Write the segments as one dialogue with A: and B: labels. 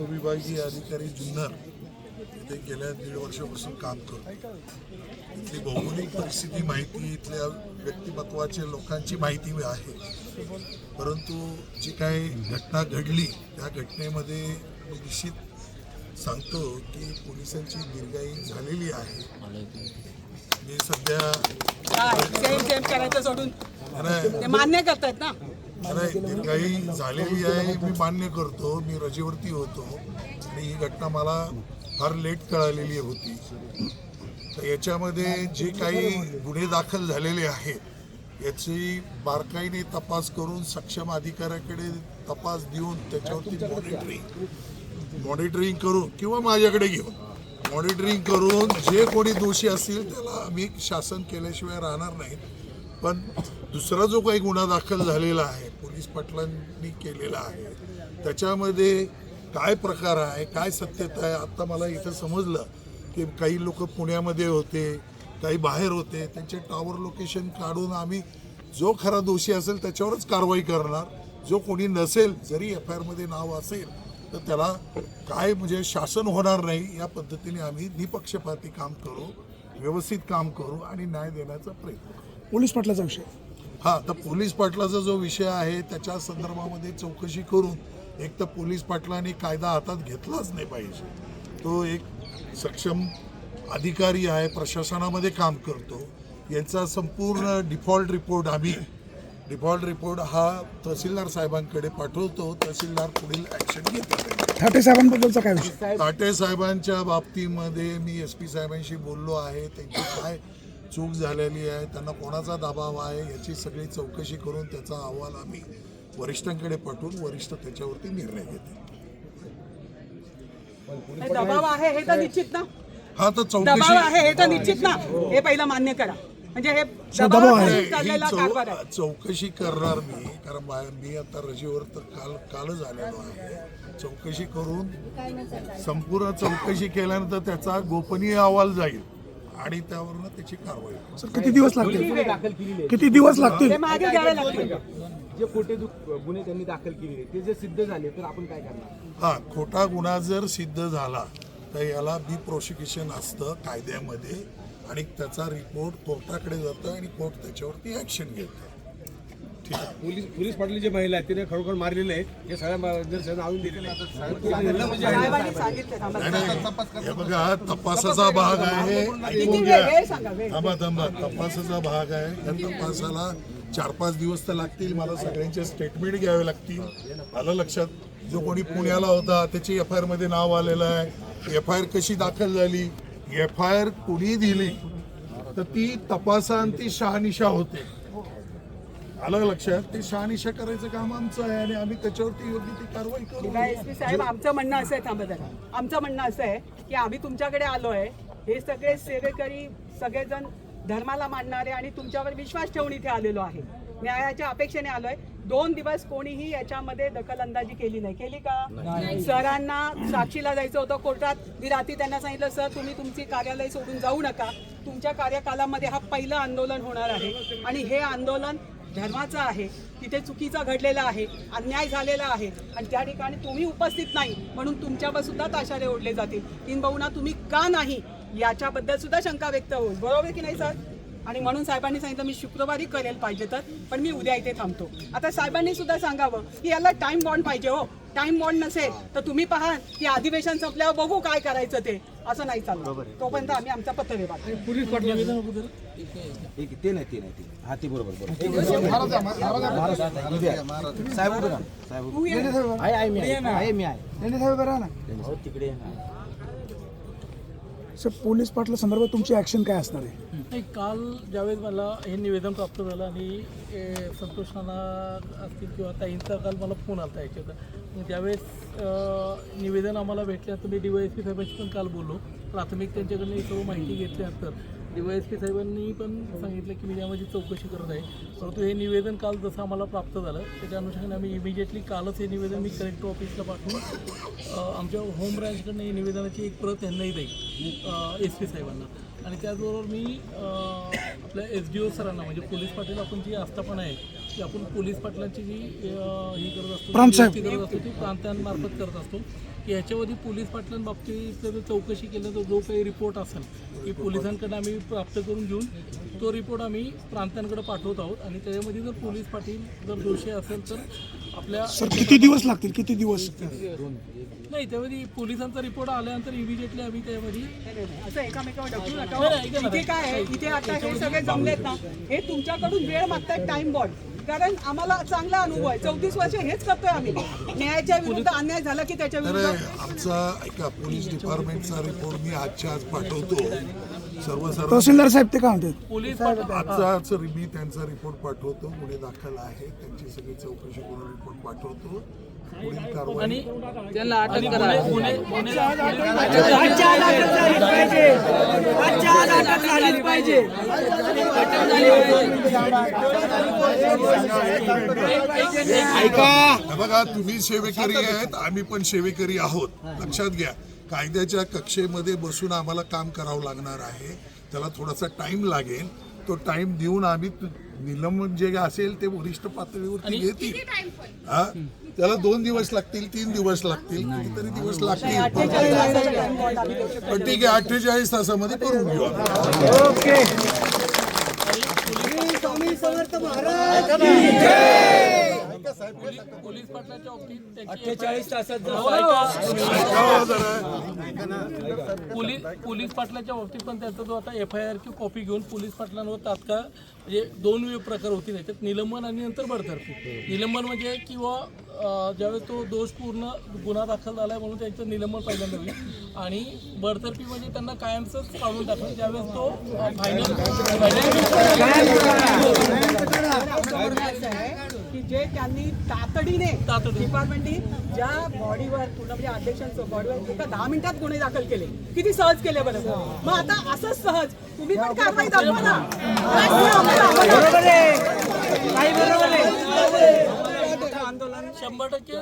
A: उपविभागीय अधिकारी जुन्नर इथे गेल्या दीड वर्षापासून काम करतो इथली भौगोलिक परिस्थिती माहिती इथल्या व्यक्तिमत्वाच्या लोकांची माहिती आहे. परंतु जी काही घटना घडली त्या घटनेमध्ये मी निश्चित सांगतो की पोलिसांची निर्गाई झालेली आहे. मी सध्या
B: मान्य करतायत ना?
A: दीर्घाई झालेली आहे मी मान्य करतो मी रजेवरती होतो आणि ही घटना मला फार लेट कळालेली होती. तर याच्यामध्ये जे काही गुन्हे दाखल झालेले आहेत याची बारकाईने तपास करून सक्षम अधिकाऱ्याकडे तपास देऊन त्याच्यावरती मॉनिटरिंग मॉनिटरिंग करून किंवा माझ्याकडे घेऊन मॉनिटरिंग करून जे कोणी दोषी असतील त्याला आम्ही शासन केल्याशिवाय राहणार नाहीत. पण दुसरा जो काही गुन्हा दाखल झालेला आहे पोलीस पाटलांनी केलेला आहे त्याच्यामध्ये काय प्रकार आहे काय सत्यता आहे आत्ता मला इथं समजलं की काही लोक पुण्यामध्ये होते काही बाहेर होते त्यांचे टॉवर लोकेशन काढून आम्ही जो खरा दोषी असेल त्याच्यावरच कारवाई करणार. जो कोणी नसेल जरी एफ आय आरमध्ये नाव असेल तर त्याला काय म्हणजे शासन होणार नाही या पद्धतीने आम्ही निपक्षपाती काम करू व्यवस्थित काम करू आणि न्याय देण्याचा प्रयत्न करू.
C: पोलीस पाटलाचा विषय.
A: हा तर पोलीस पाटलाचा जो विषय आहे त्याच्या संदर्भामध्ये चौकशी करून एक तर पोलीस पाटलाने कायदा हातात घेतलाच नाही पाहिजे. तो एक सक्षम अधिकारी आहे प्रशासनामध्ये काम करतो. यांचा संपूर्ण डिफॉल्ट रिपोर्ट आम्ही डिफॉल्ट रिपोर्ट हा तहसीलदार साहेबांकडे पाठवतो. तहसीलदार पुढील ॲक्शन घेतात
C: ठाटे साहेबांबद्दलचा काय विषय?
A: ताटे साहेबांच्या बाबतीमध्ये मी एस पी साहेबांशी बोललो आहे. त्यांची काय चूक झालेली आहे त्यांना कोणाचा दबाव आहे याची सगळी चौकशी करून त्याचा अहवाल आम्ही वरिष्ठांकडे पाठवून वरिष्ठ त्याच्यावरती निर्णय घेतील
B: हे दबाव आहे हे तर निश्चित ना?
A: हा तर
B: दबाव
A: चौकशी
B: आहे हे तर निश्चित ना? हे पहिलं मान्य करा. म्हणजे हे
C: दबाव आहे.
A: ही चौकशी करणार मी कारण मी आता रजेवर तर काल कालच आलेलो आहे. चौकशी करून संपूर्ण चौकशी केल्यानंतर त्याचा गोपनीय अहवाल जाईल. आणि त्यावरनं त्याची कारवाई.
C: सर किती दिवस लागतील?
D: दाखल केलेले
C: किती दिवस लागतील?
D: जे खोटे गुन्हे त्यांनी दाखल केलेले ते जर सिद्ध झाले तर आपण काय करणार?
A: हा खोटा गुन्हा जर सिद्ध झाला तर याला बी प्रोसिक्युशन असतं कायद्यामध्ये आणि त्याचा रिपोर्ट कोर्टाकडे जातं आणि कोर्ट त्याच्यावरती ऍक्शन घेतं.
E: पोलीस पोलीस पाटील जे महिला आहेत तिने खरोखर मारलेले आहे. हे सगळ्या सगळं आणून दिलेलं आहे.
A: हे बघा तपासाचा भाग आहे. थांबा थांबा. तपासाचा भाग आहे. त्या तपासाला चार पाच दिवस तर लागतील. मला सगळ्यांचे स्टेटमेंट घ्यावे लागतील. आलं लक्षात? जो कोणी पुण्याला होता त्याची एफ आय आरमध्ये नाव आलेलं आहे. एफ आय आर कशी दाखल झाली? एफ आय आर कुणी दिली? तर ती तपासा आणि ती शहानिशा होते. आलं लक्षात ते शहानिशा करायचं काम आमचं आहे आणि आम्ही त्याच्यावरती योग्य ती कारवाई करू.
B: एस पी साहेब आमचं म्हणणं असं आहे थांबा जरा. आमचं म्हणणं असं आहे की आम्ही तुमच्याकडे आलो आहे. हे सगळे सेवेकरी सगळेजण धर्माला मानणारे आणि तुमच्यावर विश्वास ठेवून इथे आलेलो आहे. न्यायाच्या अपेक्षेने आलोय. दोन दिवस कोणीही याच्यामध्ये दखलंदाजी केली नाही. केली का? सरांना साक्षीला जायचं होतं कोर्टात. मी रात्री त्यांना सांगितलं सर तुम्ही तुमची कार्यालय सोडून जाऊ नका. तुमच्या कार्यकालामध्ये हा पहिलं आंदोलन होणार आहे. आणि हे आंदोलन धर्माचं आहे तिथे चुकीचं घडलेलं आहे अन्याय झालेला आहे आणि त्या ठिकाणी तुम्ही उपस्थित नाही म्हणून तुमच्यावर सुद्धा ताशारे ओढले जातील. किंबहुना तुम्ही का नाही याच्याबद्दल सुद्धा शंका व्यक्त होईल. बरोबर आहे की नाही सर? आणि म्हणून साहेबांनी सांगितलं मी शुक्रवारी करेल पाहिजे तर पण मी उद्या इथे थांबतो. आता साहेबांनी सुद्धा सांगावं की याला टाइम बॉन्ड पाहिजे हो. टाइम बॉन्ड नसेल तर तुम्ही पहा की अधिवेशन संपल्यावर बघू काय करायचं ते. असं नाही चाललं तोपर्यंत आम्ही आमचा पत्र विभाग
E: पोलीस
D: एक ते नाही ते नाही ते हा ते बरोबर बरोबर. साहेब उभे राहा. साहेब. आहे? आहे मी आहे. आहे, मी आहे. हो, तिकडे ना.
C: सर पोलीस पाटला संदर्भात तुमची ऍक्शन काय असणार आहे?
F: नाही काल ज्यावेळेस मला हे निवेदन प्राप्त झालं आणि संतोष नाना असतील किंवा ताईंचा काल मला फोन आला याच्यात मग ज्यावेळेस निवेदन आम्हाला भेटल्यानंतर मी डी वाय एस पी साहेबांशी पण काल बोललो. प्राथमिक त्यांच्याकडनं सर्व माहिती घेतल्यानंतर. डी वाय एस पी साहेबांनी पण सांगितलं की मी यामध्ये चौकशी करत आहे. परंतु हे निवेदन काल जसं आम्हाला प्राप्त झालं त्याच्या अनुषंगाने आम्ही इमिजिएटली कालच हे निवेदन मी कलेक्टर ऑफिसला पाठवून आमच्या होम ब्रँचकडनं हे निवेदनाची एक प्रत त्यांनाही देईल एस पी साहेबांना. आणि त्याचबरोबर मी आपल्या एस डी ओ सरांना म्हणजे पोलीस पाटील आपण जी आस्थापना आहे की आपण पोलीस पाटलांची जी ही करत असतो
C: प्रांत साहेब.
F: नियुक्ती करत असतो ती प्रांतांमार्फत करत असतो. की याच्यावरती पोलीस पाटलांबाबतीत जर चौकशी केल्यानंतर जो काही रिपोर्ट असेल की पोलिसांकडे आम्ही प्राप्त करून घेऊन तो रिपोर्ट आम्ही प्रांतांकडे पाठवत आहोत. आणि त्याच्यामध्ये जर पोलीस पाटील जर दोषी असेल तर आपल्या
C: सर किती दिवस लागतील? किती दिवस?
F: नाही त्यामध्ये पोलिसांचा रिपोर्ट आल्यानंतर इमिजिएटली आम्ही त्यामध्ये
B: हो. इथे काय आहे? इथे आता हे सगळे जमलेत ना. हे तुमच्याकडून वेळ मागतायत टाइम बॉन्ड कारण आम्हाला चांगला अनुभव आहे. चौतीस वर्ष हेच करतोय आम्ही. न्यायाच्या विरुद्ध अन्याय झाला की त्याच्या विरुद्ध?
A: आमचा ऐका पोलीस डिपार्टमेंटचा रिपोर्ट मी आजच्या आज पाठवतो. सर्व सर्व
C: तहसीलदार साहेब ते काय म्हणतात?
F: पोलीस पाटील
A: आजचाच मी त्यांचा रिपोर्ट पाठवतो. गुन्हे दाखल आहे. त्यांची सगळी चौकशी करून रिपोर्ट पाठवतो. पुढील कारवाई
F: आणि आणि गुन्हे गुन्हे गुन्हे
A: हे बघा तुम्ही सेवेकरी आहेत. आम्ही पण सेवेकरी आहोत. लक्षात घ्या. कायद्याच्या कक्षेमध्ये बसून आम्हाला काम करावं लागणार आहे. त्याला थोडासा टाइम लागेल. तो टाइम देऊन आम्ही तु- निलंबन जे असेल ते वरिष्ठ पातळीवरती घेतील. हा? त्याला दोन दिवस लागतील तीन दिवस लागतील कितीतरी दिवस लागतील. पण ठीक आहे अठ्ठेचाळीस तासामध्ये करून घेऊ आम्ही.
F: पोलीस पोलीस पाटलाच्या बाबतीत त्याची
B: तासात
A: जरा.
F: पोलीस पोलीस पाटलाच्या बाबतीत पण त्याचा जो आता एफ आय आरची कॉपी घेऊन पोलीस पाटलांवर तात्काळ म्हणजे दोन वे- प्रकार होतील याच्यात. निलंबन आणि नंतर बडतर्फी. निलंबन म्हणजे किंवा ज्यावेळेस तो दोषपूर्ण गुन्हा दाखल झाला आहे म्हणून त्यांचं निलंबन पहिल्यांदा होईल. आणि बडतर्फी म्हणजे त्यांना कायमचंच काढून टाकलं ज्यावेळेस तो फायनल
B: की जे त्यांनी तातडीने. डिपार्टमेंटनी ज्या बॉडीवर पूर्ण म्हणजे अध्यक्षांचं बॉडीवर एका दहा मिनिटात गुन्हे दाखल केले. किती सहज केले बरं? मग आता असंच सहज. तुम्ही पण कारवाई दाखवा ना. आंदोलन
F: शंभर टक्के.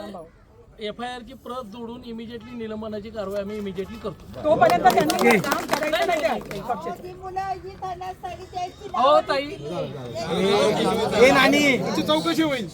F: एफ आय आरची प्रत जोडून इमिजिएटली निलंबनाची कारवाई आम्ही इमिजिएटली करतो.
B: तोपर्यंत त्यांनी काम करायचं नाही त्या पक्षाचं
G: ती मुलं जी त्यांना साडी द्यायची ना,
F: हो ताई.
D: चौकशी होईल.